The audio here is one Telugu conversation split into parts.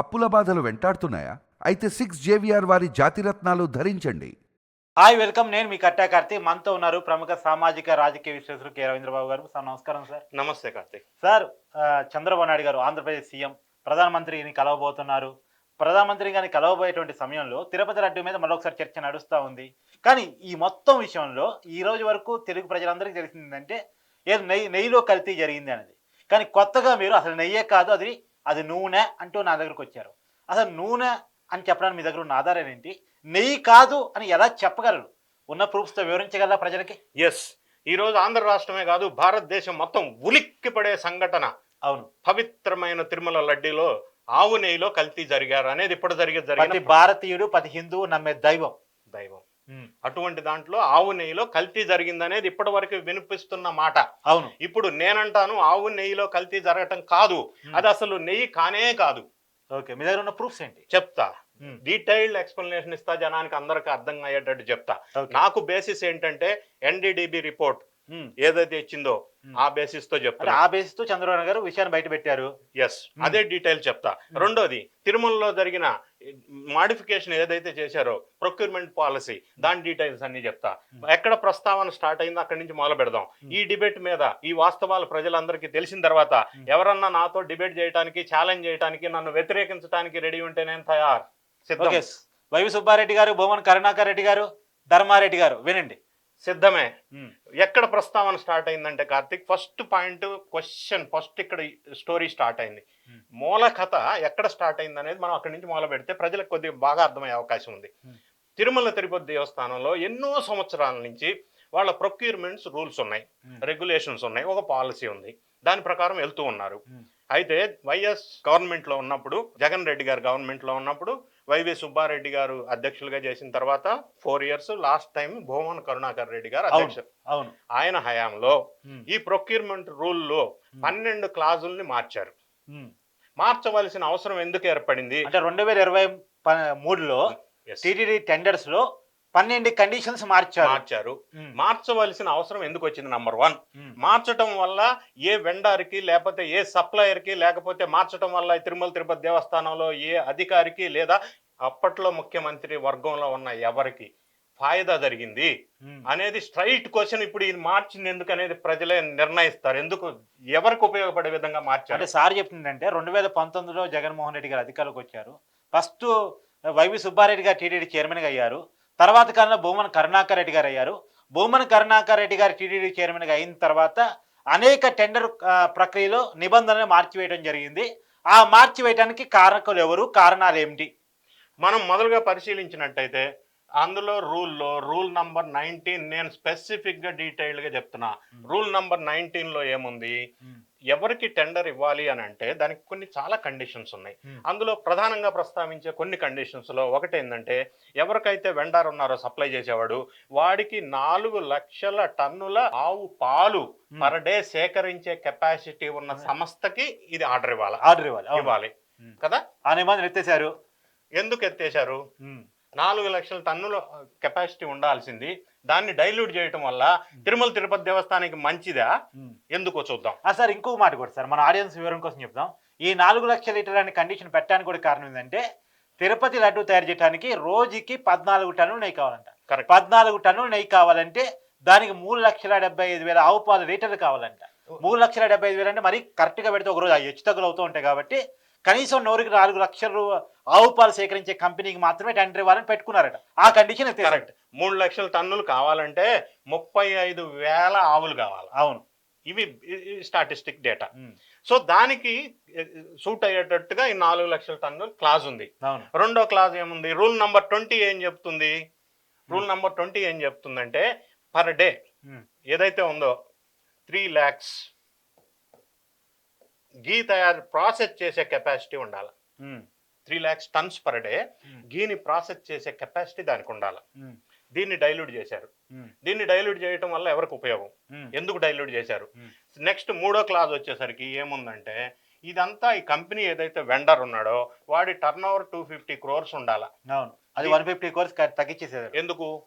అప్పుల బాధలు వెంటాడుతున్నాయా? అయితే సిక్స్ జేవిఆర్ వారి జాతిరత్నాలు ధరించండి. Hi welcome. నేను మీ కట్టా కార్తీ. మనతో ఉన్నారు ప్రముఖ సామాజిక రాజకీయ విశ్లేషకులు కె రవీంద్రబాబు గారు. సార్ నమస్కారం సార్. నమస్తే కార్తీక్ సార్ చంద్రబాబు నాయుడు గారు ఆంధ్రప్రదేశ్ సీఎం. ప్రధానమంత్రిని కలవబోతున్నారు. ప్రధానమంత్రి గారిని కలవబోయేటువంటి సమయంలో తిరుపతి లడ్డు మీద మరొకసారి చర్చ నడుస్తూ ఉంది. కానీ ఈ మొత్తం విషయంలో ఈ రోజు వరకు తెలుగు ప్రజలందరికీ తెలిసింది ఏంటంటే ఏదో నెయ్యి నెయ్యిలో కల్తీ జరిగింది అనేది. కానీ కొత్తగా మీరు అసలు నెయ్యే కాదు అది అది నూనె అంటూ నా దగ్గరకు వచ్చారు. అసలు నూనె అని చెప్పడానికి మీ దగ్గర ఉన్న ఆధారం ఏంటి? నెయ్యి కాదు అని ఎలా చెప్పగలరు? ఉన్న ప్రూఫ్స్తో వివరించగలరా ప్రజలకి? ఎస్ ఈ రోజు ఆంధ్ర రాష్ట్రమే కాదు భారతదేశం మొత్తం ఉలిక్కి పడే సంఘటన. అవును. పవిత్రమైన తిరుమల లడ్డీలో ఆవు నెయ్యిలో కల్తీ జరిగారు అనేది ఇప్పుడు జరిగే జరిగిన భారతీయుడు ప్రతి హిందువు నమ్మే దైవం. దైవం. అటువంటి దాంట్లో ఆవు నెయ్యిలో కల్తీ జరిగిందనేది ఇప్పటి వరకు వినిపిస్తున్న మాట. అవును. ఇప్పుడు నేనంటాను ఆవు నెయ్యిలో కల్తీ జరగటం కాదు. అది అసలు నెయ్యి కానే కాదు. ఓకే మీ దగ్గర ఉన్న ప్రూఫ్స్ ఏంటి? చెప్తా. డీటెయిల్డ్ ఎక్స్ప్లెనేషన్ ఇస్తా జనానికి అందరికి అర్థం అయ్యేటట్టు చెప్తా. నాకు బేసిస్ ఏంటంటే ఎన్డీడీబీ రిపోర్ట్. ఏదైతే ఇచ్చిందో Hmm. ఆ బేసిస్తో అంటే చెప్తా ఆ బేస్తో చంద్రబాబు గారు విషయాన్ని బయట పెట్టారు. ఎస్ అదే డీటెయిల్ చెప్తా. రెండోది తిరుమలలో జరిగిన మాడిఫికేషన్ ఏదైతే చేశారో ప్రొక్యూర్మెంట్ పాలసీ దాని డీటెయిల్స్ అన్ని చెప్తా. ఎక్కడ ప్రస్తావన స్టార్ట్ అయిందో అక్కడి నుంచి మొదలు పెడదాం. ఈ డిబేట్ మీద ఈ వాస్తవాలు ప్రజలందరికీ తెలిసిన తర్వాత ఎవరన్నా నాతో డిబేట్ చేయడానికి ఛాలెంజ్ చేయడానికి నన్ను వ్యతిరేకించడానికి రెడీ ఉంటే నేను తయారు. వైవి సుబ్బారెడ్డి గారు భువన్ కరుణాకర్ రెడ్డి గారు ధర్మారెడ్డి గారు వినండి. సిద్ధమే ఎక్కడ ప్రస్తావన స్టార్ట్ అయిందంటే Karthik first point question first ఇక్కడ స్టోరీ స్టార్ట్ అయింది. మూల కథ ఎక్కడ స్టార్ట్ అయింది అనేది మనం అక్కడి నుంచి మొదలు పెడితే ప్రజలకు కొద్దిగా బాగా అర్థమయ్యే అవకాశం ఉంది. తిరుమల తిరుపతి దేవస్థానంలో ఎన్నో సంవత్సరాల నుంచి వాళ్ళ ప్రొక్యూర్మెంట్స్ రూల్స్ ఉన్నాయి. రెగ్యులేషన్స్ ఉన్నాయి ఒక పాలసీ ఉంది దాని ప్రకారం వెళ్తూ ఉన్నారు. అయితే వైఎస్ గవర్నమెంట్లో ఉన్నప్పుడు జగన్ రెడ్డి గారు గవర్నమెంట్లో ఉన్నప్పుడు వైవి సుబ్బారెడ్డి గారు అధ్యక్షులుగా చేసిన తర్వాత four years last time Bhuvan Karunakar Reddy గారు అవును అధ్యక్ష అవును ఆయన హయాంలో. ఈ ప్రొక్యూర్మెంట్ రూల్లో పన్నెండు క్లాజుల్ని మార్చారు. మార్చవలసిన అవసరం ఎందుకు ఏర్పడింది అంటే రెండు వేల ఇరవై మూడులో. టీటీడీ టెండర్స్లో పన్నెండు కండిషన్స్ మార్చారు. మార్చారు. మార్చవలసిన అవసరం ఎందుకు వచ్చింది? Number one. మార్చటం వల్ల ఏ వెండర్కి లేకపోతే ఏ సప్లయర్కి లేకపోతే మార్చటం వల్ల తిరుమల తిరుపతి దేవస్థానంలో ఏ అధికారికి లేదా అప్పట్లో ముఖ్యమంత్రి వర్గంలో ఉన్న ఎవరికి ఫాయిదా జరిగింది. అనేది స్ట్రైట్ క్వశ్చన్ ఇప్పుడు ఇది మార్చింది ఎందుకు అనేది ప్రజలే నిర్ణయిస్తారు. ఎందుకు? ఎవరికి ఉపయోగపడే విధంగా మార్చారు? అంటే సార్ చెప్తుందంటే రెండు వేల పంతొమ్మిదిలో జగన్మోహన్ రెడ్డి గారు అధికారంలోకి వచ్చారు. ఫస్ట్ వైవి సుబ్బారెడ్డి గారు టీటీడీ చైర్మన్గా అయ్యారు. తర్వాత కాలంలో భూమన్ కరుణాకర్ రెడ్డి గారు అయ్యారు. భూమన్ కరుణాకర్ రెడ్డి గారు టీటీడీ చైర్మన్గా అయిన తర్వాత అనేక టెండర్ ప్రక్రియలో నిబంధనలు మార్చివేయడం జరిగింది. ఆ మార్చివేయడానికి కారకులు ఎవరు కారణాలు ఏమిటి? మనం మొదలుగా పరిశీలించినట్టయితే అందులో రూల్లో రూల్ నంబర్ నైన్టీన్ నేను స్పెసిఫిక్గా డీటెయిల్డ్గా చెప్తున్నా రూల్ నంబర్ నైన్టీన్లో ఏముంది ఎవరికి టెండర్ ఇవ్వాలి అని అంటే దానికి కొన్ని చాలా కండిషన్స్ ఉన్నాయి. అందులో ప్రధానంగా ప్రస్తావించే కొన్ని కండిషన్స్లో ఒకటి ఏంటంటే ఎవరికైతే వెండర్ ఉన్నారో సప్లై చేసేవాడు వాడికి నాలుగు లక్షల టన్నుల ఆవు పాలు. పర్ డే సేకరించే కెపాసిటీ ఉన్న సంస్థకి ఇది ఆర్డర్ ఇవ్వాలి ఆర్డర్ ఇవ్వాలి. ఇవ్వాలి. కదా ఆ నిబంధన ఎత్తేసారు ఎందుకు ఎత్తేశారు ఉమ్. నాలుగు లక్షల టన్నుల కెపాసిటీ ఉండాల్సింది దాన్ని డైల్యూట్ చేయటం వల్ల తిరుమల తిరుపతి దేవస్థానానికి మంచిదా. ఎందుకో చూద్దాం. ఆ సార్ ఇంకో మాట కూడా సార్ మన ఆడియన్స్ వివరం కోసం చెప్దాం. ఈ నాలుగు లక్షల లీటర్ అనే కండిషన్ పెట్టడానికి కూడా కారణం ఏంటంటే తిరుపతి లడ్డు తయారు చేయడానికి రోజుకి పద్నాలుగు టన్నులు నెయ్యి కావాలంట. కరెక్ట్ పద్నాలుగు టన్నులు నెయ్యి కావాలంటే దానికి మూడు లక్షల డెబ్బై ఐదు వేల ఆవు పాలు లీటర్లు కావాలంట. మూడు లక్షల డెబ్బై ఐదు వేలు అంటే మరి కరెక్ట్గా పెడితే ఒక రోజు ఆ హెచ్చు తగ్గులు అవుతూ ఉంటాయి కాబట్టి కనీసం నూరుకి నాలుగు లక్షల ఆవు పాలు సేకరించే కంపెనీకి మాత్రమే టెండర్ ఇవ్వాలని పెట్టుకున్నారట. ఆ కండిషన్ కరెక్ట్ మూడు లక్షల టన్నులు కావాలంటే ముప్పై ఐదు వేల ఆవులు కావాలి. అవును. ఇవి స్టాటిస్టిక్ డేటా. సో దానికి సూట్ అయ్యేటట్టుగా ఈ నాలుగు లక్షల టన్నులు క్లాజ్ ఉంది. రెండో క్లాజ్ ఏముంది? రూల్ నంబర్ ట్వంటీ ఏం చెప్తుంది? రూల్ నంబర్ ట్వంటీ ఏం చెప్తుందంటే పర్ డే. ఏదైతే ఉందో త్రీ ల్యాక్స్ గీ తయారు ప్రాసెస్ చేసే కెపాసిటీ ఉండాలి. Three lakhs tons per day. గీని process చేసే కెపాసిటీ దానికి ఉండాలి. దీన్ని డైల్యూట్ చేశారు. దీన్ని డైల్యూట్ చేయటం వల్ల ఎవరికి ఉపయోగం. ఎందుకు డైల్యూట్ చేశారు. నెక్స్ట్ మూడో క్లాజ్ వచ్చేసరికి ఏముందంటే ఇదంతా ఈ కంపెనీ ఏదైతే వెండర్ ఉన్నాడో వాడి turn over two fifty crores ఉండాలా. అవును. అది వన్ ఫిఫ్టీ కోర్స్ తగ్గించేసేది ఎందుకు?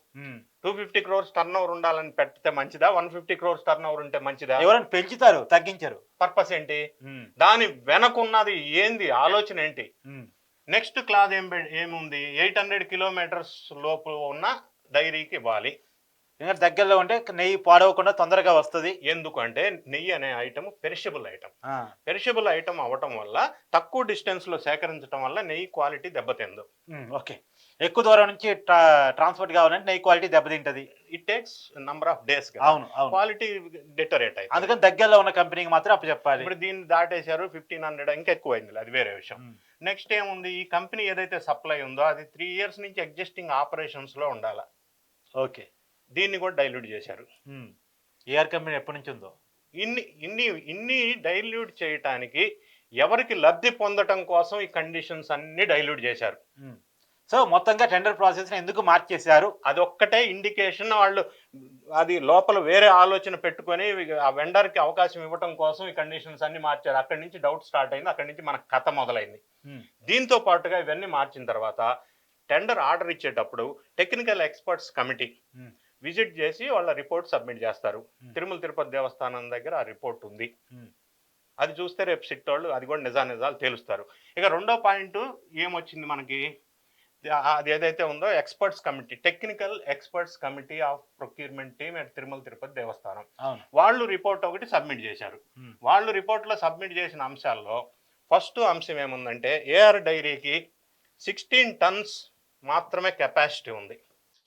Two fifty crores turn over ఉండాలని పెడితే మంచిదా? One fifty crores turn over ఉంటే మంచిదా? ఎవరైనా పెంచుతారు తగ్గించరు. పర్పస్ ఏంటి? దాని వెనకున్నది ఏంది? ఆలోచన ఏంటి? నెక్స్ట్ క్లాస్ ఏం ఏముంది? ఎయిట్ హండ్రెడ్ కిలోమీటర్స్ లోపు ఉన్న డైరీకి ఇవ్వాలి. ఇంకా దగ్గరలో ఉంటే నెయ్యి పాడవకుండా తొందరగా వస్తుంది. ఎందుకంటే నెయ్యి అనే item perishable item perishable item అవటం వల్ల తక్కువ డిస్టెన్స్లో సేకరించడం వల్ల నెయ్యి క్వాలిటీ దెబ్బతిందు. ఓకే. ఎక్కువ దూరం నుంచి ట్రాన్స్పోర్ట్ కావాలంటే నెయ్యి quality దెబ్బతింటది. It takes number of days అవును అవును. క్వాలిటీ డిటరేట్ అయింది అందుకని దగ్గరలో ఉన్న కంపెనీకి మాత్రం అప్పు చెప్పాలి. ఇప్పుడు దీన్ని దాటేశారు ఫిఫ్టీన్ హండ్రెడ్ ఇంకా ఎక్కువ అయింది అది వేరే విషయం. నెక్స్ట్ ఏముంది? ఈ కంపెనీ ఏదైతే సప్లై ఉందో అది త్రీ ఇయర్స్ నుంచి ఎగ్జిస్టింగ్ ఆపరేషన్స్లో ఉండాలి. ఓకే. దీన్ని కూడా డైల్యూట్ చేశారు. ఏఆర్ కంపెనీ ఎప్పటి నుంచి ఉందో? ఇన్ని ఇన్ని ఇన్ని డైల్యూట్ చేయటానికి ఎవరికి లబ్ధి పొందటం కోసం ఈ కండిషన్స్ అన్ని డైల్యూట్ చేశారు. సో మొత్తంగా టెండర్ ప్రాసెస్ ఎందుకు మార్చేశారు? అది ఒక్కటే ఇండికేషన్. వాళ్ళు అది లోపల వేరే ఆలోచన పెట్టుకొని ఆ వెండర్కి అవకాశం ఇవ్వటం కోసం ఈ కండిషన్స్ అన్ని మార్చారు. అక్కడి నుంచి డౌట్ స్టార్ట్ అయింది. అక్కడి నుంచి మన కథ మొదలైంది. దీంతో పాటుగా ఇవన్నీ మార్చిన తర్వాత టెండర్ ఆర్డర్ ఇచ్చేటప్పుడు టెక్నికల్ ఎక్స్పర్ట్స్ కమిటీ. విజిట్ చేసి వాళ్ళ రిపోర్ట్ సబ్మిట్ చేస్తారు. తిరుమల తిరుపతి దేవస్థానం దగ్గర ఆ రిపోర్ట్ ఉంది. అది చూస్తే రేపు సిట్ వాళ్ళు అది కూడా నిజా నిజాలు తేలుస్తారు. ఇక రెండో పాయింట్ ఏమొచ్చింది మనకి? అది ఏదైతే ఉందో experts committee technical experts committee of procurement team at Tirumala Tirupati Devasthanam. వాళ్ళు రిపోర్ట్ ఒకటి సబ్మిట్ చేశారు. వాళ్ళు రిపోర్ట్లో సబ్మిట్ చేసిన అంశాల్లో ఫస్ట్ అంశం ఏముందంటే ఏఆర్ డైరీకి సిక్స్టీన్ టన్స్ మాత్రమే కెపాసిటీ ఉంది.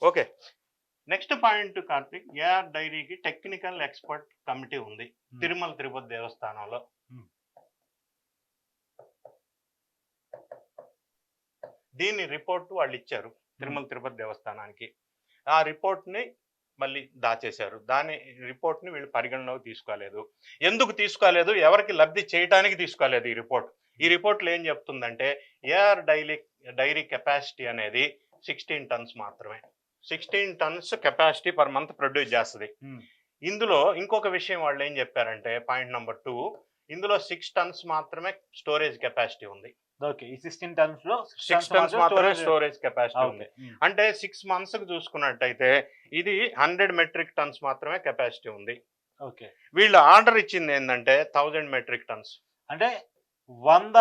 Okay. Next point Karthik AR డైరీకి టెక్నికల్ ఎక్స్పర్ట్ కమిటీ ఉంది. తిరుమల తిరుపతి దేవస్థానంలో. Hmm. దీని రిపోర్ట్ వాళ్ళు ఇచ్చారు తిరుమల తిరుపతి దేవస్థానానికి. ఆ రిపోర్ట్ని మళ్ళీ దాచేశారు. దాని రిపోర్ట్ని వీళ్ళు పరిగణలోకి తీసుకోలేదు. ఎందుకు తీసుకోలేదు? ఎవరికి లబ్ధి చేయడానికి తీసుకోలేదు ఈ రిపోర్ట్. ఈ రిపోర్ట్లో ఏం చెప్తుందంటే ఏఆర్ డైలీ డైరీ కెపాసిటీ అనేది సిక్స్టీన్ టన్స్ మాత్రమే. Sixteen tons capacity per month produce చేస్తుంది. ఇందులో ఇంకొక విషయం వాళ్ళు ఏం చెప్పారంటే పాయింట్ నెంబర్ టూ ఇందులో సిక్స్ టన్స్ మాత్రమే స్టోరేజ్ కెపాసిటీ ఉంది. ఓకే ఈ సిక్స్టీన్లో సిక్స్ మాత్రమే స్టోరేజ్ కెపాసిటీ ఉంది. ఓకే అంటే సిక్స్ మంత్స్కి చూసుకున్నట్టయితే ఇది హండ్రెడ్ మెట్రిక్ టన్స్ మాత్రమే కెపాసిటీ ఉంది. ఓకే. వీళ్ళు ఆర్డర్ ఇచ్చింది ఏంటంటే థౌజండ్ మెట్రిక్ టన్స్ అంటే వంద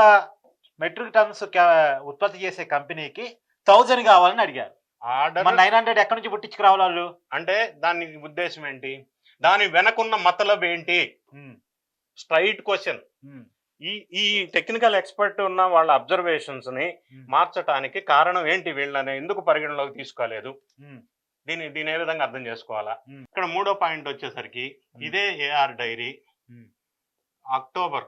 మెట్రిక్ టన్స్ ఉత్పత్తి చేసే కంపెనీకి థౌజండ్ కావాలని అడిగారు. ఆర్డర్ నైన్ హండ్రెడ్ ఎక్కడి నుంచి పుట్టించుకురావాలి వాళ్ళు? అంటే దాని ఉద్దేశం ఏంటి? దాని వెనకున్న మతలబ్ ఏంటి? స్ట్రైట్ క్వశ్చన్ ఈ ఈ టెక్నికల్ ఎక్స్పర్ట్ ఉన్న వాళ్ళ అబ్జర్వేషన్స్ని మార్చడానికి కారణం ఏంటి వీళ్ళని ఎందుకు పరిగణలోకి తీసుకోలేదు? దీన్ని దీని ఏ విధంగా అర్థం చేసుకోవాలా. ఇక్కడ మూడో పాయింట్ వచ్చేసరికి ఇదే AR dairy. October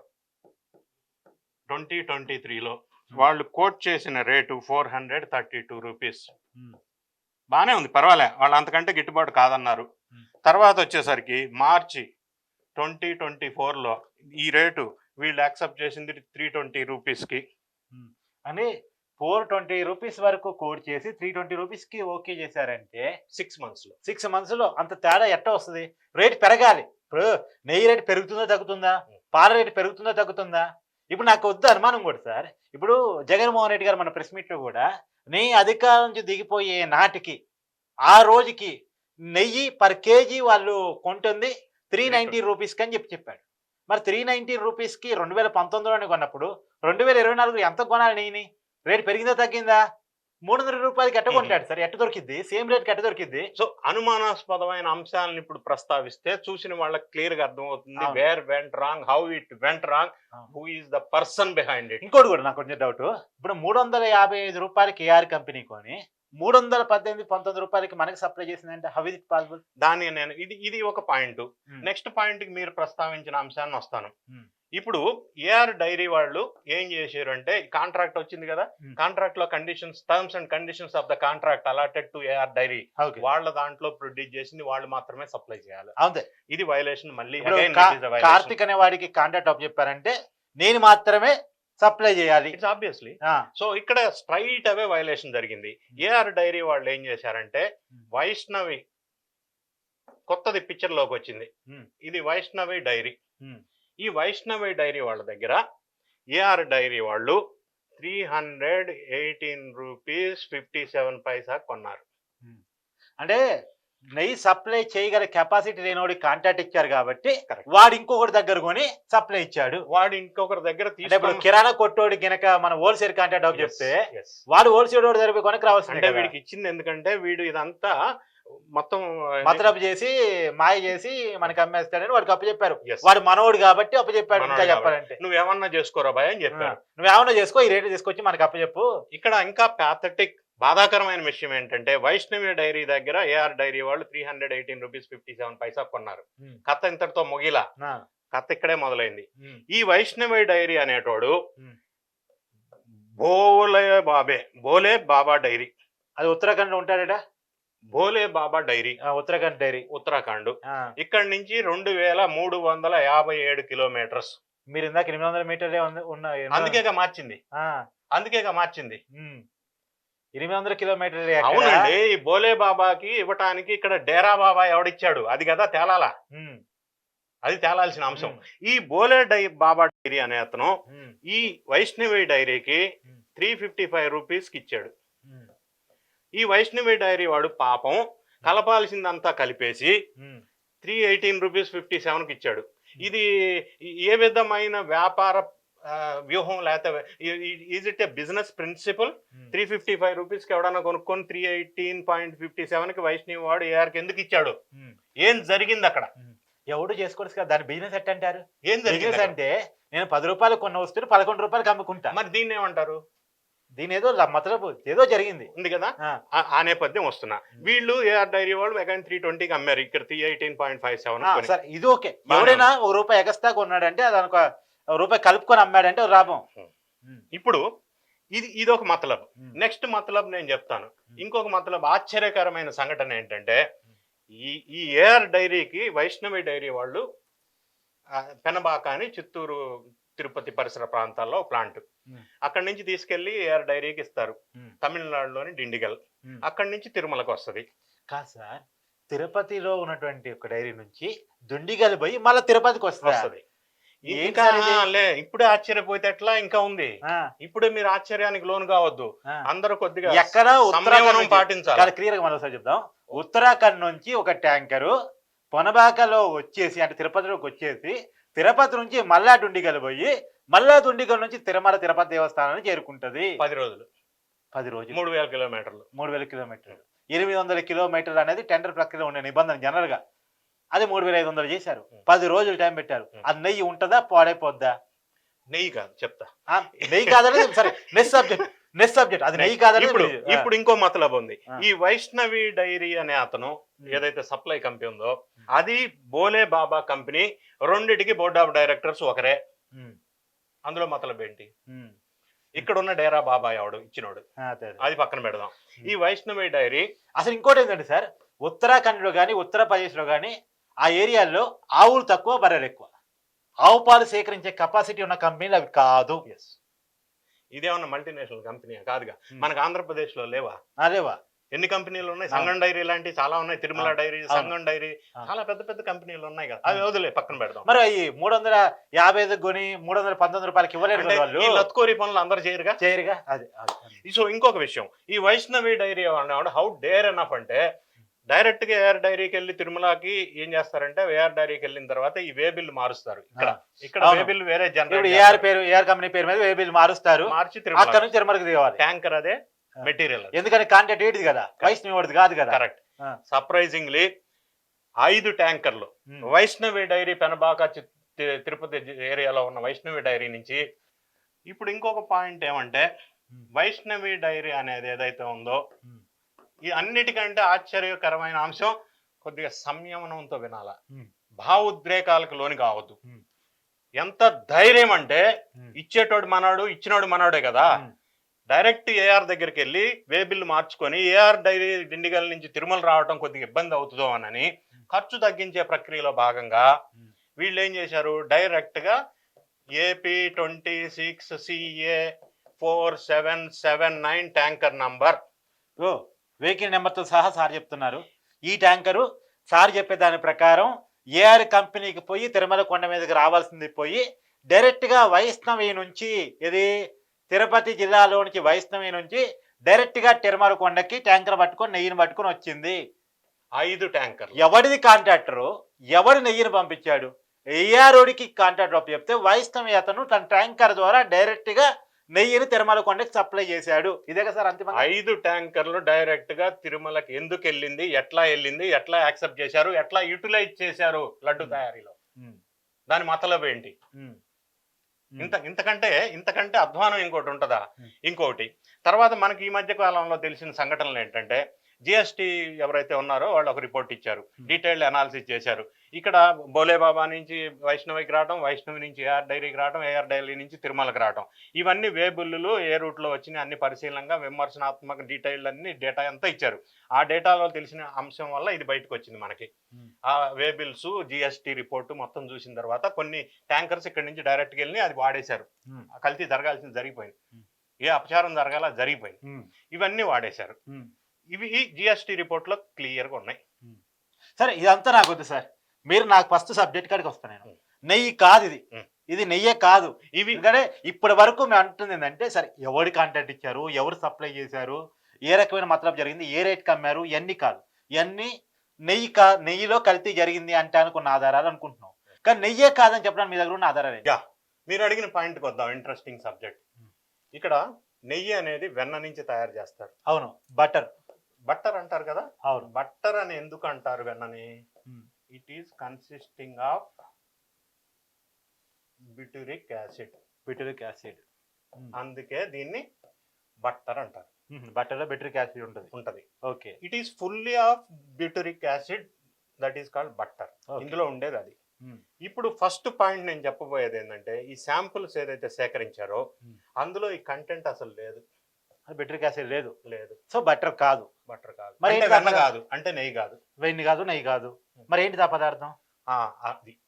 twenty twenty త్రీలో వాళ్ళు కోట్ చేసిన rate four hundred thirty two rupees. బాగానే ఉంది పర్వాలే వాళ్ళు అంతకంటే గిట్టుబాటు కాదన్నారు. తర్వాత వచ్చేసరికి మార్చి ట్వంటీ ట్వంటీ ఫోర్లో ఈ రేటు వీళ్ళు యాక్సెప్ట్ చేసింది త్రీ ట్వంటీ రూపీస్కి అని ఫోర్ ట్వంటీ రూపీస్ వరకు కోడ్ చేసి త్రీ ట్వంటీ రూపీస్కి ఓకే చేశారంటే సిక్స్ మంత్స్లో సిక్స్ మంత్స్లో అంత తేడా ఎట్ట వస్తుంది? రేట్ పెరగాలి. ఇప్పుడు నెయ్యి రేట్ పెరుగుతుందా తగ్గుతుందా? పాల రేటు పెరుగుతుందా తగ్గుతుందా? ఇప్పుడు నాకు వద్దు అనుమానం కూడా సార్. ఇప్పుడు జగన్మోహన్ రెడ్డి గారు మన ప్రెస్ మీట్లో కూడా నెయ్యి అధికారం నుంచి దిగిపోయే నాటికి ఆ రోజుకి నెయ్యి పర్ కేజీ వాళ్ళు కొంటుంది త్రీ నైన్టీ రూపీస్కి అని చెప్పి చెప్పాడు. మరి త్రీ నైన్టీ రూపీస్కి రెండు వేల పంతొమ్మిదిలోనే కొన్నప్పుడు రెండు వేల ఇరవై నాలుగు ఎంత కొనాలి నెయ్యిని రేట్ పెరిగిందా తగ్గిందా? మూడు వందల రూపాయలకి ఎట్ట కొంటాడు సార్? ఎట్ట దొరికిద్ది? సేమ్ రేట్కి ఎట్ట దొరికిద్ది? సో అనుమానాస్పదమైన అంశాలను ఇప్పుడు ప్రస్తావిస్తే చూసిన వాళ్ళకి క్లియర్గా అర్థమవుతుంది. Where went wrong how it went wrong. Who is the person behind it ఇంకోటి కూడా నాకు కొంచెం డౌట్ ఇప్పుడు మూడు వందల యాభై ఐదు రూపాయలకి ఏఆర్ కంపెనీ కొని మూడు వందల పద్దెనిమిది పంతొమ్మిది రూపాయలకి మనకి సప్లై చేసిందంటే హౌ ఇస్ ఇట్ పాసిబుల్ దాన్ని నేను ఇది ఇది ఒక పాయింట్ నెక్స్ట్ పాయింట్కి మీరు ప్రస్తావించిన అంశాన్ని వస్తాను. Hmm. ఇప్పుడు ఏఆర్ డైరీ వాళ్ళు ఏం చేశారు అంటే కాంట్రాక్ట్ వచ్చింది కదా Hmm. కాంట్రాక్ట్లో conditions terms and conditions of the contract allotted to AR dairy వాళ్ళ దాంట్లో ప్రొడ్యూస్ చేసింది వాళ్ళు మాత్రమే సప్లై చేయాలి. అంతే. ఇది వైలేషన్ మళ్ళీ. కార్తిక్ అనే వాడికి కాంటాక్ట్ ఆఫ్ చెప్పారంటే నేను మాత్రమే సప్లై చేయాలి. ఇట్స్ ఆబ్వియస్లీ సో ఇక్కడ స్ట్రైట్ అవే వైలేషన్ జరిగింది. ఏఆర్ డైరీ వాళ్ళు ఏం చేశారంటే వైష్ణవి కొత్తది పిక్చర్లోకి వచ్చింది. Hmm. ఇది వైష్ణవి డైరీ Hmm. ఈ వైష్ణవి డైరీ వాళ్ళ దగ్గర ఏఆర్ డైరీ వాళ్ళు three hundred eighteen rupees fifty seven paisa కొన్నారు అంటే నెయ్యి సప్లై చేయగల కెపాసిటీ లేనివాడి కాంటాక్ట్ ఇచ్చారు కాబట్టి. వాడు ఇంకొకటి దగ్గర కొని సప్లై ఇచ్చాడు వాడు ఇంకొకరి దగ్గర ఇప్పుడు కిరాణా కొట్టోడి గనక మన హోల్సేల్ కాంటాక్ట్ అప్ చెప్తే. వాడు హోల్సేల్ వాడి దగ్గర కొనకి రావాల్సిందే అంటే. వీడికి ఇచ్చింది ఎందుకంటే వీడు ఇదంతా మొత్తం మతలబు చేసి మాయ చేసి మనకి అమ్మేస్తాడని వాడికి అప్పు చెప్పారు. వాడు మనోడు కాబట్టి అప్పు చెప్పాడు ఇంకా చెప్పాలంటే నువ్వేమన్నా చేసుకోరా భయ అని చెప్పారు నువ్వేమన్నా చేసుకో ఈ రేటు తీసుకొచ్చి మనకి అప్పు చెప్పు ఇక్కడ ఇంకా ప్యాథటిక్ బాధాకరమైన విషయం ఏంటంటే వైష్ణవి డైరీ దగ్గర ఏఆర్ డైరీ వాళ్ళు three hundred eighteen rupees fifty seven paisa కొన్నారు. కథ ఇంతటితో ముగిలా. కథ ఇక్కడే మొదలైంది. ఈ వైష్ణవి డైరీ అనేటోడు. బోలే బాబే బోలే బాబా డైరీ. అది ఉత్తరాఖండ్లో ఉంటాడట? బోలే బాబా డైరీ. ఉత్తరాఖండ్ డైరీ. ఉత్తరాఖండ్. ఇక్కడ నుంచి రెండు వేల మూడు వందల యాభై ఏడు కిలోమీటర్స్. మీరు ఇందాక ఎనిమిది వందల మీటర్లే అందుకేగా మార్చింది. అందుకేగా మార్చింది. ఎనిమిది వందల కిలోమీటర్లు? అవునండి. ఈ బోలే బాబాకి ఇవ్వటానికి ఇక్కడ డేరా బాబా ఎవడిచ్చాడు? అది కదా తేలాలా. అది తేలాల్సిన అంశం. ఈ బోలే డై బాబా డైరీ అనే అతను ఈ వైష్ణవి డైరీకి. త్రీ ఫిఫ్టీ ఫైవ్ రూపీస్కి ఇచ్చాడు. ఈ వైష్ణవి డైరీ వాడు పాపం కలపాల్సిందంతా కలిపేసి త్రీ ఎయిటీన్ రూపీస్ ఫిఫ్టీ సెవెన్కి ఇచ్చాడు. ఇది ఏ విధమైన వ్యాపార వ్యూహం లేకపోతే is it a business principle. Three fifty five రూపీస్కి ఎవడన్నా కొనుక్కొని త్రీ ఎయిటీన్ పాయింట్ ఫిఫ్టీ సెవెన్కి వైష్ణవి వాడు ఏఆర్కి ఎందుకు ఇచ్చాడు? ఉమ్. ఏం జరిగింది అక్కడ? ఎవడు చేసుకోవచ్చు కదా దాని బిజినెస్ ఎట్ అంటారు? ఏం జరిగింది బిజినెస్? అంటే నేను పది రూపాయలు కొన్న వస్తువుని పదకొండు రూపాయలకి అమ్ముకుంటా. మరి దీన్ని ఏమంటారు? దీని ఏదో మతలబు ఏదో జరిగింది. ఉంది కదా? ఆ, నేపథ్యం వస్తున్నా. వీళ్ళు ఏఆర్ డైరీ వాళ్ళు మెగాన్ త్రీ ట్వంటీకి అమ్మారు. ఇక్కడ three eighteen point five seven సరే ఇది ఓకే. ఎవడైనా ఒక రూపాయి ఎగస్తా కొన్నాడంటే అది ఒక ఒక రూపాయి కలుపుకొని అమ్మాడంటే లాభం. ఇప్పుడు ఇది ఇది ఒక మతలబ్ నెక్స్ట్ మతలబ్ నేను చెప్తాను. ఇంకొక మతలబ్ ఆశ్చర్యకరమైన సంఘటన ఏంటంటే ఈ ఈ ఏఆర్ డైరీకి వైష్ణవి డైరీ వాళ్ళు పెనబాక అని చిత్తూరు తిరుపతి పరిసర ప్రాంతాల్లో ప్లాంట్. అక్కడి నుంచి తీసుకెళ్ళి ఏఆర్ డైరీకి ఇస్తారు. తమిళనాడులోని డిండిగల్. అక్కడి నుంచి తిరుమలకు వస్తది. కాదు సార్ తిరుపతిలో ఉన్నటువంటి ఒక డైరీ నుంచి దుండిగలు పోయి మళ్ళీ తిరుపతికి వస్తుంది. ఇంకా? లే ఇప్పుడే ఆశ్చర్యపోతే ఎట్లా? ఇంకా ఉంది. ఇప్పుడే మీరు ఆశ్చర్యానికి లోను కావద్దు. అందరూ కొద్దిగా ఎక్కడ ఉత్తరాఖండ్ పాటించాలి. చాలా క్లియర్గా మరోసారి చెప్దాం. ఉత్తరాఖండ్ నుంచి ఒక ట్యాంకరు పొనబాకలో వచ్చేసి అంటే తిరుపతిలోకి వచ్చేసి తిరుపతి నుంచి మల్లా దుండిగలు పోయి మల్లా దుండిగల్ నుంచి తిరుమల తిరుపతి దేవస్థానాన్ని చేరుకుంటది. పది రోజులు. పది రోజులు. మూడు వేల కిలోమీటర్లు. మూడు వేల కిలోమీటర్లు. ఎనిమిది వందల కిలోమీటర్లు అనేది టెండర్ ప్రక్రియలో ఉండే నిబంధన జనరల్గా అది మూడు వేల ఐదు వందలు చేశారు. పది రోజులు టైం పెట్టారు. అది నెయ్యి ఉంటుందా? పాడైపోద్దా? నెయ్యి కాదు చెప్తా. నెయ్యి కాదనేది సరే నెక్స్ట్ సబ్జెక్ట్ నెక్స్ట్ సబ్జెక్ట్ అది నెయ్యి కాదనేది ఇప్పుడు. ఇప్పుడు ఇంకో మతలబ్ ఉంది. ఈ వైష్ణవి డైరీ అనే అతను. ఏదైతే సప్లై కంపెనీ ఉందో అది బోలే బాబా కంపెనీ రెండిటికి బోర్డ్ ఆఫ్ డైరెక్టర్స్ ఒకరే. అందులో మతలబ్ ఏంటి. ఇక్కడ ఉన్న డేరా బాబా ఎవడు ఇచ్చినోడు. అది పక్కన పెడదాం. ఈ వైష్ణవి డైరీ అసలు ఇంకోటి ఏంటంటే సార్ ఉత్తరాఖండ్లో కానీ ఉత్తరప్రదేశ్లో కానీ ఆ ఏరియాల్లో ఆవులు తక్కువ బర్రెలు ఎక్కువ. ఆవు పాలు సేకరించే కెపాసిటీ ఉన్న కంపెనీలు అవి కాదు. ఇదేమన్నా మల్టీనేషనల్ కంపెనీ కాదుగా. ఉమ్. మనకు ఆంధ్రప్రదేశ్లో లేవా? అదేవా ఎన్ని కంపెనీలు ఉన్నాయి? సంగం డైరీ లాంటి చాలా ఉన్నాయి. తిరుమల. డైరీ. సంగం డైరీ. చాలా పెద్ద పెద్ద కంపెనీలు ఉన్నాయి కదా. అవి వదిలే పక్కన పెడదాం. మరి ఈ మూడు వందల యాభై ఐదు కొని మూడు వందల పంతొమ్మిది రూపాయలకి ఇవ్వలేరు వాళ్ళు. లత్కోరి పనులు అందరు చేయరుగా? చేయరుగా. అది. సో ఇంకొక విషయం. ఈ Vaishnavi dairy how dare enough అంటే డైరెక్ట్గా ఏఆర్ డైరీకి వెళ్ళి తిరుమలకి ఏం చేస్తారంటే ఏఆర్ డైరీకి వెళ్ళిన తర్వాత ఈ వే బిల్ మారుస్తారు ఇక్కడ. వే బిల్ వేరే జనరేట్ ఏఆర్ పేరు ఏఆర్ కంపెనీ పేరు మీద ఏ బిల్ మారుస్తారు మార్చి అక్కడ తిరుమల నుంచి తిరుమలకి తేవాలి ట్యాంకర్ అదే. మెటీరియల్ ఎందుకని కాంటాక్ట్ ఏంటిది కదా వైష్ణవి కాదు కదా కరెక్ట్. సర్ప్రైజింగ్లీ ఐదు ట్యాంకర్లు. వైష్ణవి డైరీ పెనబాక తిరుపతి ఏరియాలో ఉన్న వైష్ణవి డైరీ నుంచి ఇప్పుడు ఇంకొక పాయింట్ ఏమంటే. వైష్ణవి డైరీ అనేది ఏదైతే ఉందో. ఈ అన్నిటికంటే ఆశ్చర్యకరమైన అంశం కొద్దిగా సంయమనంతో వినాల. భావోద్రేకాలకు లోని కావద్దు. ఎంత ధైర్యం అంటే. ఇచ్చేటోడు మనోడు ఇచ్చినోడు మనోడే కదా. డైరెక్ట్ ఏఆర్ దగ్గరికి వెళ్ళి వే బిల్ మార్చుకొని ఏఆర్ డైరీ డిండిగల్ నుంచి తిరుమల రావడం కొద్దిగా ఇబ్బంది అవుతుందో అని ఖర్చు తగ్గించే ప్రక్రియలో భాగంగా. వీళ్ళు ఏం చేశారు డైరెక్ట్గా AP twenty six CA four seven seven nine tanker number vehicle నెంబర్తో సహా సార్ చెప్తున్నారు. ఈ ట్యాంకరు సార్ చెప్పే దాని ప్రకారం ఏఆర్ కంపెనీకి పోయి తిరుమల కొండ మీదకి రావాల్సింది పోయి డైరెక్ట్గా వైష్ణవి నుంచి ఇది తిరుపతి జిల్లాలో నుంచి వైష్ణవి నుంచి డైరెక్ట్గా తిరుమల కొండకి ట్యాంకర్ పట్టుకొని నెయ్యిని పట్టుకొని వచ్చింది. ఐదు ట్యాంకర్లు. ఎవరిది కాంట్రాక్టరు? ఎవరి నెయ్యిని పంపించాడు? ఏఆర్ఓడికి కాంట్రాక్టర్ చెప్తే వైష్ణవి అతను తన ట్యాంకర్ ద్వారా డైరెక్ట్గా నెయ్యిని తిరుమల కొండకి సప్లై చేశాడు. ఇదే కదా సార్ అంతిమంగా? ఐదు ట్యాంకర్లు డైరెక్ట్గా తిరుమలకి ఎందుకు వెళ్ళింది ఎట్లా వెళ్ళింది ఎట్లా యాక్సెప్ట్ చేశారు ఎట్లా యూటిలైజ్ చేశారు లడ్డు. తయారీలో? దాని మతలబ్ ఏంటి? ఇంత ఇంతకంటే ఇంతకంటే అధ్వానం ఇంకోటి ఉంటుందా. ఇంకోటి తర్వాత మనకి ఈ మధ్య కాలంలో తెలిసిన సంఘటనలు ఏంటంటే జిఎస్టి ఎవరైతే ఉన్నారో వాళ్ళు ఒక రిపోర్ట్ ఇచ్చారు. డీటెయిల్డ్ అనాలిసిస్ చేశారు. ఇక్కడ బోలేబాబా నుంచి వైష్ణవికి రావడం వైష్ణవి నుంచి ఏఆర్ డైరీకి రావడం ఏఆర్ డైరీ నుంచి తిరుమలకి రావడం ఇవన్నీ వే బిల్లులు ఏ రూట్లో వచ్చినాయి అన్ని పరిశీలనగా విమర్శనాత్మక డీటెయిల్డ్ అన్ని డేటా అంతా ఇచ్చారు. ఆ డేటాలో తెలిసిన అంశం వల్ల ఇది బయటకు వచ్చింది మనకి. ఆ వే బిల్స్ జిఎస్టి రిపోర్టు మొత్తం చూసిన తర్వాత కొన్ని ట్యాంకర్స్ ఇక్కడ నుంచి డైరెక్ట్గా వెళ్ళి అది వాడేశారు. కల్తీ జరగాల్సింది జరిగిపోయింది. ఏ అపచారం జరగాల జరిగిపోయింది. ఇవన్నీ వాడేశారు. ఇవి జిఎస్టి రిపోర్ట్లో క్లియర్గా ఉన్నాయి. సరే ఇదంతా నాకు వద్దు సార్. మీరు నాకు ఫస్ట్ సబ్జెక్ట్ కాడికి వస్తాను నేను. నెయ్యి కాదు ఇది. ఇది నెయ్యే కాదు. ఇవి ఎందుకంటే ఇప్పటి వరకు మేము అంటుంది ఏంటంటే సరే ఎవరు కాంటాక్ట్ ఇచ్చారు? ఎవరు సప్లై చేశారు? ఏ రకమైన మతలబ్ జరిగింది? ఏ రేట్కి అమ్మారు? ఇవన్నీ కాదు. ఇవన్నీ నెయ్యి కా నెయ్యిలో కల్తీ జరిగింది అంటే అనుకున్న ఆధారాలు అనుకుంటున్నాం. కానీ నెయ్యే కాదని చెప్పడానికి మీ దగ్గర ఉన్న ఆధారాలు? యా. మీరు అడిగిన పాయింట్కి వద్దాం. Interesting subject. ఇక్కడ నెయ్యి అనేది వెన్న నుంచి తయారు చేస్తారు. అవును. బటర్ బట్టర్ అంటారు కదా? అవును. బట్టర్ అని ఎందుకు అంటారు వెన్నని? Hmm. It is consisting of butyric acid butyric acid అందుకే దీన్ని బట్టర్ అంటారు. బటర్లో బిటరిక్ యాసిడ్ ఉంటుంది. ఉంటది. Okay it is fully of butyric acid that is called butter ఇందులో ఉండేది అది. ఇప్పుడు ఫస్ట్ పాయింట్ నేను చెప్పబోయేది ఏంటంటే ఈ శాంపుల్స్ ఏదైతే సేకరించారో Hmm. అందులో ఈ కంటెంట్ అసలు లేదు. బిటరిక్ యాసిడ్ లేదు. లేదు. సో బటర్ కాదు. బటర్ కాదు. మరి వెన్న? కాదు. అంటే నెయ్యి కాదు. వెన్ని కాదు నెయ్యి కాదు. మరి ఏంటిది ఆ పదార్థం? ఆ, అది.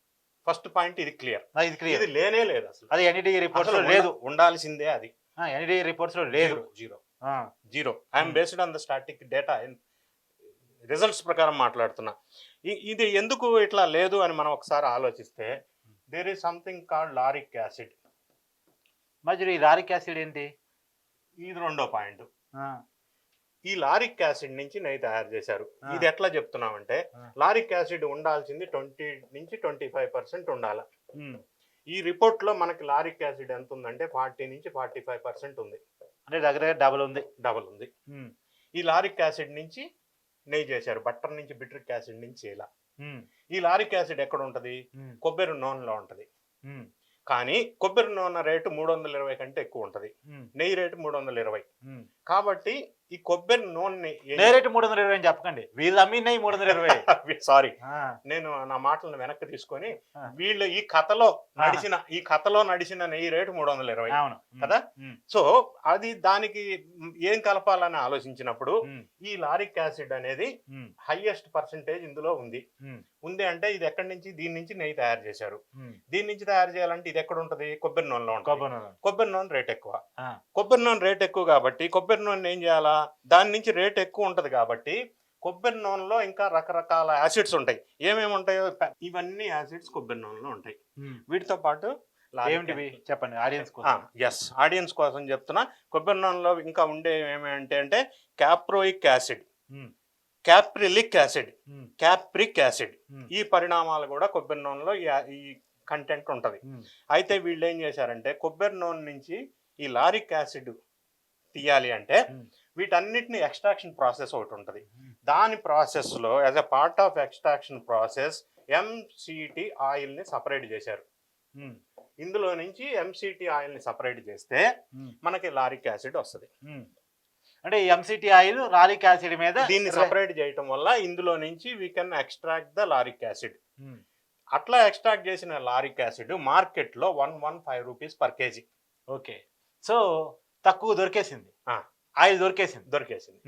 ఫస్ట్ పాయింట్ ఇది క్లియర్. మరి ఇది క్లియర్. ఇది లేనే లేదు అసలు. అది ఎన్ఈడి రిపోర్ట్స్ అసలు లో లేదు. ఉండ- ఉండాల్సిందే అది. ఎన్ఈడి రిపోర్ట్స్లో లేదు. జీరో ఆ, zero. I'm. Based on the static data results ప్రకారం మాట్లాడుతున్నా. ఇ- ఇది ఎందుకు ఇట్లా లేదు అని మనం ఒకసారి ఆలోచిస్తే there is something called lauric acid మరి ఈ లారిక్ యాసిడ్ ఏంటి? ఇది రెండో పాయింట్. ఆ, ఈ లారిక్ యాసిడ్ నుంచి నెయ్యి తయారు చేశారు. ఇది ఎట్లా చెప్తున్నామంటే. లారిక్ యాసిడ్ ఉండాల్సింది ట్వంటీ నుంచి ట్వంటీ ఫైవ్ పర్సెంట్ ఉండాలి. ఈ రిపోర్ట్లో మనకి లారిక్ యాసిడ్ ఎంత ఉందంటే ఫార్టీ నుంచి ఫార్టీ ఫైవ్ పర్సెంట్ ఉంది. అంటే దగ్గర దగ్గర డబుల్ ఉంది. డబుల్ ఉంది. ఈ లారిక్ యాసిడ్ నుంచి నెయ్యి చేశారు. బట్టర్ నుంచి బిట్రిక్ యాసిడ్ నుంచి ఇలా. ఈ లారిక్ యాసిడ్ ఎక్కడ ఉంటది? కొబ్బరి నూనెలో ఉంటది. కానీ కొబ్బరి నూనె రేటు మూడు వందల ఇరవై కంటే ఎక్కువ ఉంటది. నెయ్యి రేటు మూడు వందల ఇరవై. కాబట్టి ఈ కొబ్బరి నూనె డైరెక్ట్ మూడు వందల ఇరవై అని చెప్పకండి. వీళ్ళు అమ్మినాయి మూడు వందల ఇరవై సారీ. నేను నా మాటలను వెనక్కి తీసుకొని. వీళ్ళు ఈ కథలో నడిచిన ఈ కథలో నడిచిన నెయ్యి రేటు మూడు వందల ఇరవై. అవును. కదా? సో అది దానికి ఏం కలపాలని ఆలోచించినప్పుడు ఈ లారిక్ యాసిడ్ అనేది హైయెస్ట్ పర్సంటేజ్ ఇందులో ఉంది. ఉంది అంటే ఇది ఎక్కడి నుంచి? దీని నుంచి నెయ్యి తయారు చేశారు. దీని నుంచి తయారు చేయాలంటే ఇది ఎక్కడ ఉంటది కొబ్బరి నూనెలో ఉంటుంది. కొబ్బరి నూనె. కొబ్బరి నూనె రేట్ ఎక్కువ. కొబ్బరి నూనె రేట్ ఎక్కువ కాబట్టి కొబ్బరి నూనె ఏం చేయాలా? దాని నుంచి రేట్ ఎక్కువ ఉంటది కాబట్టి కొబ్బరి నూనెలో ఇంకా రకరకాల యాసిడ్స్ ఉంటాయి. ఏమేమి ఉంటాయో ఇవన్నీ యాసిడ్స్ కొబ్బరి నూనెలో ఉంటాయి. వీటితో పాటు ఏమిటివి? చెప్పండి ఆడియన్స్ కోసం. ఎస్ ఆడియన్స్ కోసం చెప్తున్నా. కొబ్బరి నూనెలో ఇంకా ఉండే ఏమేంటి అంటే caproic acid. Caprylic acid. Capric acid. ఈ పరిణామాలు కూడా కొబ్బరి నూనెలో ఈ కంటెంట్ ఉంటది. అయితే వీళ్ళు ఏం చేశారంటే కొబ్బరి నూనె నుంచి ఈ లారిక్ యాసిడ్ తీయాలి అంటే వీటన్నిటిని ఎక్స్ట్రాక్షన్ ప్రాసెస్ ఒకటి ఉంటుంది. దాని ప్రాసెస్లో as a part of extraction process MCT ఆయిల్ని సపరేట్ చేశారు. ఇందులో నుంచి ఎంసిటి ఆయిల్ని సపరేట్ చేస్తే మనకి లారిక్ యాసిడ్ వస్తుంది. అంటే ఈ ఎంసిటి ఆయిల్ లారిక్ యాసిడ్ మీద దీన్ని సపరేట్ చేయటం వల్ల ఇందులో నుంచి we can extract the lauric acid అట్లా ఎక్స్ట్రాక్ట్ చేసిన లారిక్ యాసిడ్ మార్కెట్లో one one five rupees per KG okay so తక్కువ దొరికేసింది. ఆయిల్ దొరికేసింది దొరికేసింది.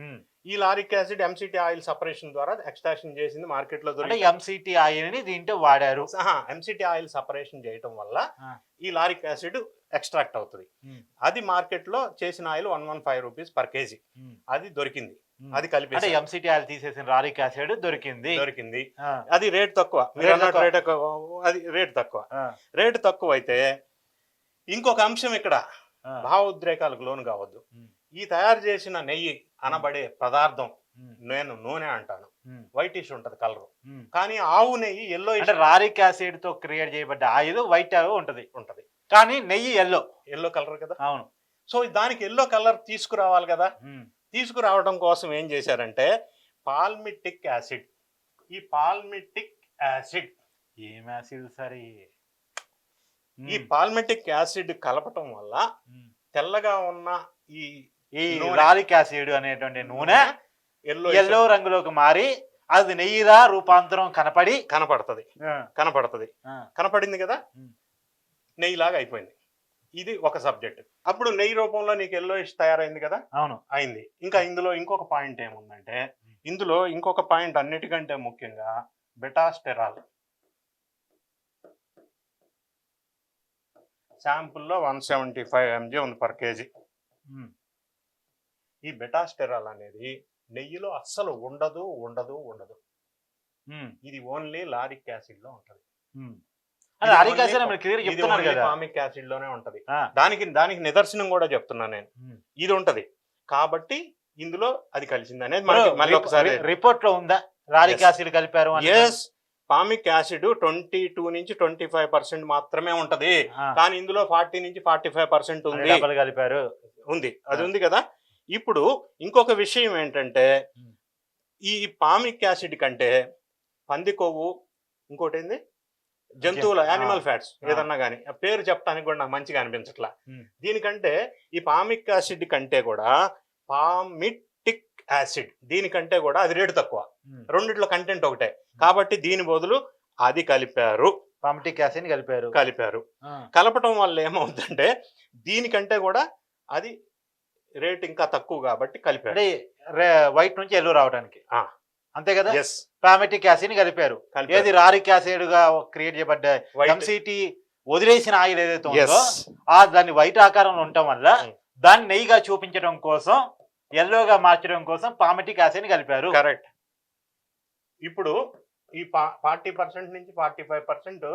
ఈ lauric acid MCT oil separation ద్వారా ఎక్స్ట్రాక్షన్ చేసింది మార్కెట్లో అంటే దొరికి ఎంసిటి ఆయిల్ని దీంట్లో వాడారు. ఎంసిటి ఆయిల్ సపరేషన్ చేయటం వల్ల. ఈ లారిక్ యాసిడ్ ఎక్స్ట్రాక్ట్ అవుతుంది. అది మార్కెట్లో చేసిన oil one one five rupees per KG. అది దొరికింది. అది అంటే కలిపి ఎంసిటి ఆయిల్ తీసేసిన లారిక్ యాసిడ్ దొరికింది. దొరికింది. అది రేట్ తక్కువ. రేట్ అది రేట్ తక్కువ. రేట్ తక్కువ అయితే ఇంకొక అంశం ఇక్కడ. భావోద్రేకాలకు లోను కావద్దు. ఈ తయారు చేసిన నెయ్యి అనబడే పదార్థం నేను నూనె అంటాను. వైటిష్ ఉంటది కలర్. కానీ ఆవు నెయ్యి ఎల్లో అంటే రారిక్ యాసిడ్తో క్రియేట్ చేయబడ్డ ఆయిల్ వైట్ ఉంటది ఉంటది. కానీ నెయ్యి ఎల్లో ఎల్లో కలర్ కదా? అవును. సో దానికి ఎల్లో కలర్ తీసుకురావాలి కదా? తీసుకురావడం కోసం ఏం చేశారంటే పాల్మిటిక్ యాసిడ్ ఈ పాల్మిటిక్ యాసిడ్ ఏం యాసిడ్ సరే? ఈ పాల్మిటిక్ యాసిడ్ కలపటం వల్ల తెల్లగా ఉన్న ఈ ఈ. లారిక్ యాసిడ్ అనేటువంటి నూనె ఎల్లో రంగులోకి మారి అది నెయ్యిరా రూపాంతరం కనపడి కనపడుతుంది. కనపడుతుంది. కనపడింది కదా? ఉమ్. నెయ్యిలాగా అయిపోయింది. ఇది ఒక సబ్జెక్ట్. అప్పుడు నెయ్యి రూపంలో నీకు ఎల్లో తయారైంది కదా? అవును. అయింది. ఇంకా ఇందులో ఇంకొక పాయింట్ ఏముందంటే ఇందులో ఇంకొక పాయింట్ అన్నిటికంటే ముఖ్యంగా బెటాస్టెరాల్. శాంపుల్లో వన్ సెవెంటీ ఫైవ్ ఎంజీ ఉంది పర్ కేజీ. ఈ బెటాస్టెరాల్ అనేది నెయ్యిలో అస్సలు ఉండదు ఉండదు ఉండదు. ఇది ఓన్లీ లారిక్ యాసిడ్లో ఉంటది యాసిడ్ ఫామిక్లోనే ఉంటది. దానికి దానికి నిదర్శనం కూడా చెప్తున్నా నేను. ఇది ఉంటది. కాబట్టి ఇందులో అది కలిసింది అనేది మళ్ళీ ఒకసారి రిపోర్ట్లో ఉందా? లారిక్. యాసిడ్ కలిపారు yes palmitic acid twenty two నుంచి ట్వంటీ ఫైవ్ పర్సెంట్ మాత్రమే ఉంటది. కానీ ఇందులో ఫార్టీ నుంచి ఫార్టీ ఫైవ్ పర్సెంట్ ఉంది. కలిపారు. ఉంది. అది. ఉంది కదా. ఇప్పుడు ఇంకొక విషయం ఏంటంటే. ఈ పామిక్ యాసిడ్ కంటే పంది కొవ్వు ఇంకోటి ఏంది జంతువుల. Animal fats. ఏదన్నా కానీ ఆ పేరు చెప్పడానికి కూడా నాకు మంచిగా అనిపించట్లా. దీనికంటే ఈ పామిక్ యాసిడ్ కంటే కూడా పామిటిక్ యాసిడ్ దీనికంటే కూడా అది రేటు తక్కువ. రెండిట్లో కంటెంట్ ఒకటే కాబట్టి దీని బదులు అది కలిపారు పామిటిక్ యాసిడ్ కలిపారు కలిపారు కలపటం వల్ల ఏమవుతుందంటే దీనికంటే కూడా అది రేట్ ఇంకా తక్కువ కాబట్టి కలిపారు. అంటే వైట్ నుంచి ఎల్లో రావడానికి. ఆ. అంతే కదా? ఎస్ పామిటిక్ యాసిడ్ కలిపారు. ఏది రారిక్ యాసిడ్గా క్రియేట్ చేయబడ్డ ఎంసిటి వదిలేసిన ఆయిల్ ఏదైతే ఉందో ఆ దాన్ని వైట్ ఆకారంలో ఉండటం వల్ల ఉమ్. దాన్ని నెయ్యిగా చూపించడం కోసం ఎల్లోగా మార్చడం కోసం పామిటిక్ యాసిడ్ కలిపారు. కరెక్ట్ ఇప్పుడు ఈ ఫార్టీ పర్సెంట్ నుంచి ఫార్టీ ఫైవ్ పర్సెంట్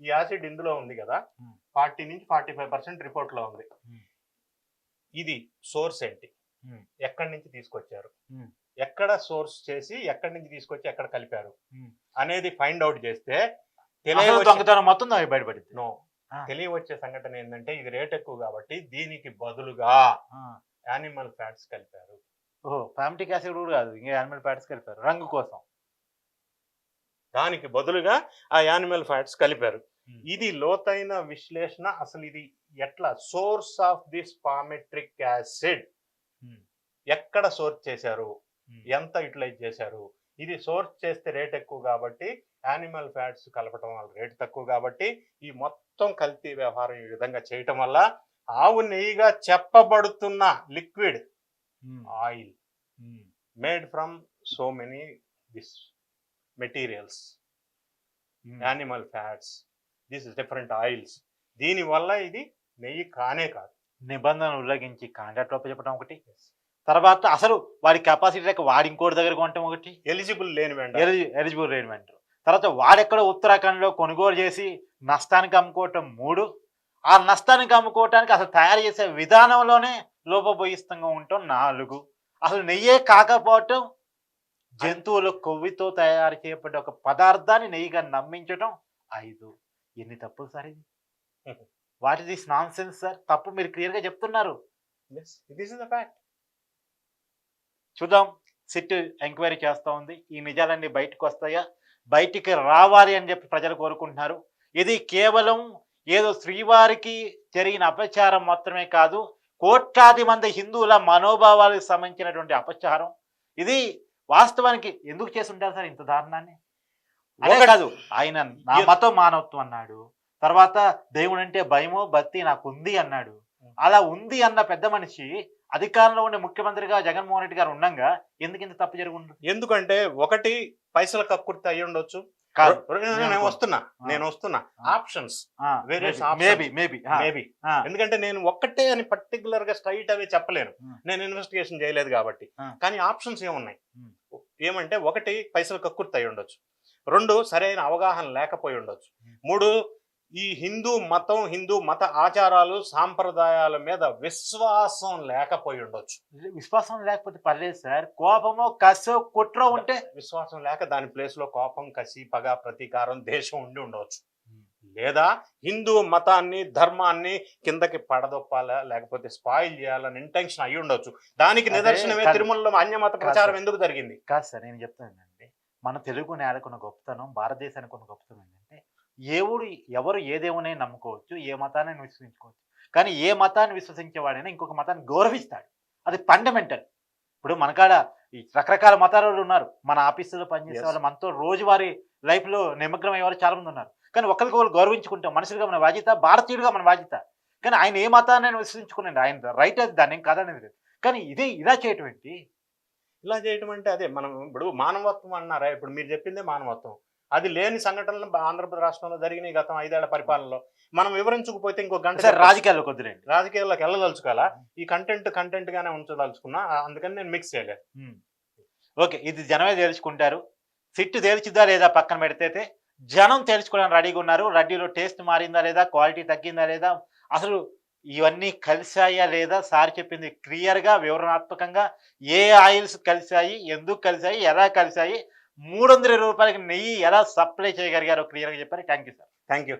ఈ యాసిడ్ ఇందులో ఉంది కదా? Hmm. ఫార్టీ నుంచి ఫార్టీ ఫైవ్ పర్సెంట్ రిపోర్ట్లో ఉంది. Hmm. ఇది సోర్స్ ఏంటి. ఎక్కడి నుంచి తీసుకొచ్చారు. ఎక్కడ సోర్స్ చేసి ఎక్కడి నుంచి తీసుకొచ్చి ఎక్కడ కలిపారు. అనేది ఫైండ్ అవుట్ చేస్తే దొంగతనం మొత్తం బయటపడింది. తెలియవచ్చే సంఘటన ఏంటంటే ఇది రేట్ ఎక్కువ కాబట్టి దీనికి బదులుగా యానిమల్ ఫ్యాట్స్ కలిపారు ఓహో పామిటిక్ యాసిడ్ కూడా కాదు ఇంకా యానిమల్ ఫ్యాట్స్ కలిపారు రంగు కోసం దానికి బదులుగా ఆ యానిమల్ ఫ్యాట్స్ కలిపారు. ఇది లోతైన విశ్లేషణ. అసలు ఇది ఎట్లా? Source of this palmitic acid Hmm. ఎక్కడ సోర్స్ చేశారు? Hmm. ఎంత యూటిలైజ్ చేశారు? ఇది సోర్స్ చేస్తే రేట్ ఎక్కువ కాబట్టి యానిమల్ ఫ్యాట్స్ కలపటం వల్ల రేట్ తక్కువ కాబట్టి ఈ మొత్తం కల్తీ వ్యవహారం ఈ విధంగా చేయటం వల్ల ఆవు నెయ్యిగా చెప్పబడుతున్న liquid oil made from so many this materials. Animal fats. This different oils దీని వల్ల ఇది నెయ్యి కానే కాదు. నిబంధనలు ఉల్లంఘించి కాంట్రాక్ట్ లోపల చెప్పడం ఒకటి. తర్వాత అసలు వాడి కెపాసిటీ లేక వాడి ఇంకోటి దగ్గర కొనటం ఒకటి. ఎలిజిబుల్ లేని వెండ ఎలిజిబుల్ రేట్మెంట్ తర్వాత వాడెక్కడ ఉత్తరాఖండ్లో కొనుగోలు చేసి నష్టానికి అమ్ముకోవటం మూడు. ఆ నష్టానికి అమ్ముకోవటానికి అసలు తయారు చేసే విధానంలోనే లోపభూయిస్తంగా ఉండటం నాలుగు. అసలు నెయ్యే కాకపోవటం జంతువుల కొవ్వితో తయారు చేయబడ్డ ఒక పదార్థాన్ని నెయ్యిగా నమ్మించటం ఐదు. ఎన్ని తప్పులు సార్ ఇది? What is this nonsense sir తప్పు మీరు క్లియర్గా చెప్తున్నారు దిస్ ఇస్ ద ఫ్యాక్ట్ చూద్దాం. సిట్ ఎంక్వైరీ చేస్తూ ఉంది. ఈ నిజాలన్నీ బయటకు వస్తాయా? బయటికి రావాలి అని చెప్పి ప్రజలు కోరుకుంటున్నారు. ఇది కేవలం ఏదో శ్రీవారికి జరిగిన అపచారం మాత్రమే కాదు కోట్లాది మంది హిందువుల మనోభావాలకు సంబంధించినటువంటి అపచారం. ఇది వాస్తవానికి ఎందుకు చేసి ఉంటారు సార్ ఇంత దారుణాన్ని? కాదు. ఆయన నా మతం మానవత్వం అన్నాడు. తర్వాత దేవుడు అంటే భయమో భక్తి నాకు ఉంది అన్నాడు అలా ఉంది అన్న పెద్ద మనిషి అధికారంలో ఉండే ముఖ్యమంత్రిగా జగన్మోహన్ రెడ్డి గారు ఉండగా ఎందుకు ఇంత తప్పు జరుగుండు ఎందుకంటే ఒకటి పైసల కక్కుర్తి అయ్యి ఉండొచ్చు. కాదు. నేను వస్తున్నా. నేను వస్తున్నా. Options Various options. Maybe maybe maybe ఎందుకంటే నేను ఒక్కటే అని పర్టికులర్గా స్ట్రైట్ అవే చెప్పలేను. నేను ఇన్వెస్టిగేషన్ చేయలేదు కాబట్టి. కానీ ఆప్షన్స్ ఏమున్నాయి. ఏమంటే ఒకటి పైసలు కక్కుర్తి అయి ఉండొచ్చు. రెండు సరైన అవగాహన లేకపోయి ఉండొచ్చు. మూడు ఈ హిందూ మతం హిందూ మత ఆచారాలు సాంప్రదాయాల మీద విశ్వాసం లేకపోయి ఉండొచ్చు. విశ్వాసం లేకపోతే పర్లేదు సార్. కోపమో కసో కుట్రో ఉంటే విశ్వాసం లేక దాని ప్లేస్లో కోపం కసి పగ ప్రతీకారం దేశం ఉండి ఉండవచ్చు లేదా హిందూ మతాన్ని ధర్మాన్ని కిందకి పడదొప్పాలా లేకపోతే స్పాయిల్ చేయాలని ఇంటెన్షన్ అయి ఉండొచ్చు. దానికి నిదర్శనమే. తిరుమలలో అన్యమత ప్రచారం. ఎందుకు జరిగింది? కాదు సార్ నేను చెప్తానండి మన తెలుగు నేలకున్న గొప్పతనం భారతదేశానికి ఉన్న గొప్పతనం ఏంటంటే ఏవుడు ఎవరు ఏ దేవునే నమ్ముకోవచ్చు ఏ మతాన్ని విశ్వసించుకోవచ్చు. కానీ ఏ మతాన్ని విశ్వసించేవాడైనా ఇంకొక మతాన్ని గౌరవిస్తాడు. అది ఫండమెంటల్ ఇప్పుడు మనకాడ ఈ రకరకాల మతాల వాళ్ళు ఉన్నారు. మన ఆఫీసులో పనిచేసే. వాళ్ళు మనతో రోజువారీ లైఫ్లో నిమగ్నం అయ్యే వాళ్ళు చాలా మంది ఉన్నారు. కానీ ఒకరికొకరు గౌరవించుకుంటాం. మనుషులుగా మన బాధ్యత భారతీయుడిగా మన బాధ్యత. కానీ ఆయన ఏ మతాన్ని విశ్వసించుకునండి ఆయన రైట్ అది దాన్ని ఏం కాదనేది కానీ ఇదే ఇలా చేయటం ఏంటి? ఇలా చేయటం అంటే అదే మనం ఇప్పుడు మానవత్వం అన్నారా? ఇప్పుడు మీరు చెప్పిందే మానవత్వం. అది లేని సంఘటనలు ఆంధ్రప్రదేశ్ రాష్ట్రంలో జరిగినాయి గతం ఐదేళ్ళ పరిపాలనలో. మనం వివరించకపోతే ఇంకో గంట సార్ రాజకీయాల్లో కొద్దిరండి రాజకీయాల్లోకి వెళ్ళదలుచుకోవాలా? ఈ కంటెంట్ కంటెంట్ గానే ఉంచదలుచుకున్నా అందుకని నేను మిక్స్ చేయలేదు ఓకే ఇది జనమే తేల్చుకుంటారు. సిట్టు తేల్చిద్దా లేదా పక్కన పెడితే జనం తేల్చుకోవడానికి రెడీగా ఉన్నారు. రెడ్డిలో టేస్ట్ మారిందా లేదా? క్వాలిటీ తగ్గిందా లేదా? అసలు ఇవన్నీ కలిశాయా లేదా? సార్ చెప్పింది క్లియర్గా వివరణాత్మకంగా ఏ ఆయిల్స్ కలిశాయి? ఎందుకు కలిశాయి? ఎలా కలిశాయి? మూడు వందల రూపాయలకి నెయ్యి ఎలా సప్లై చేయగలిగారో క్లియర్గా చెప్పారు. Thank you sir. Thank you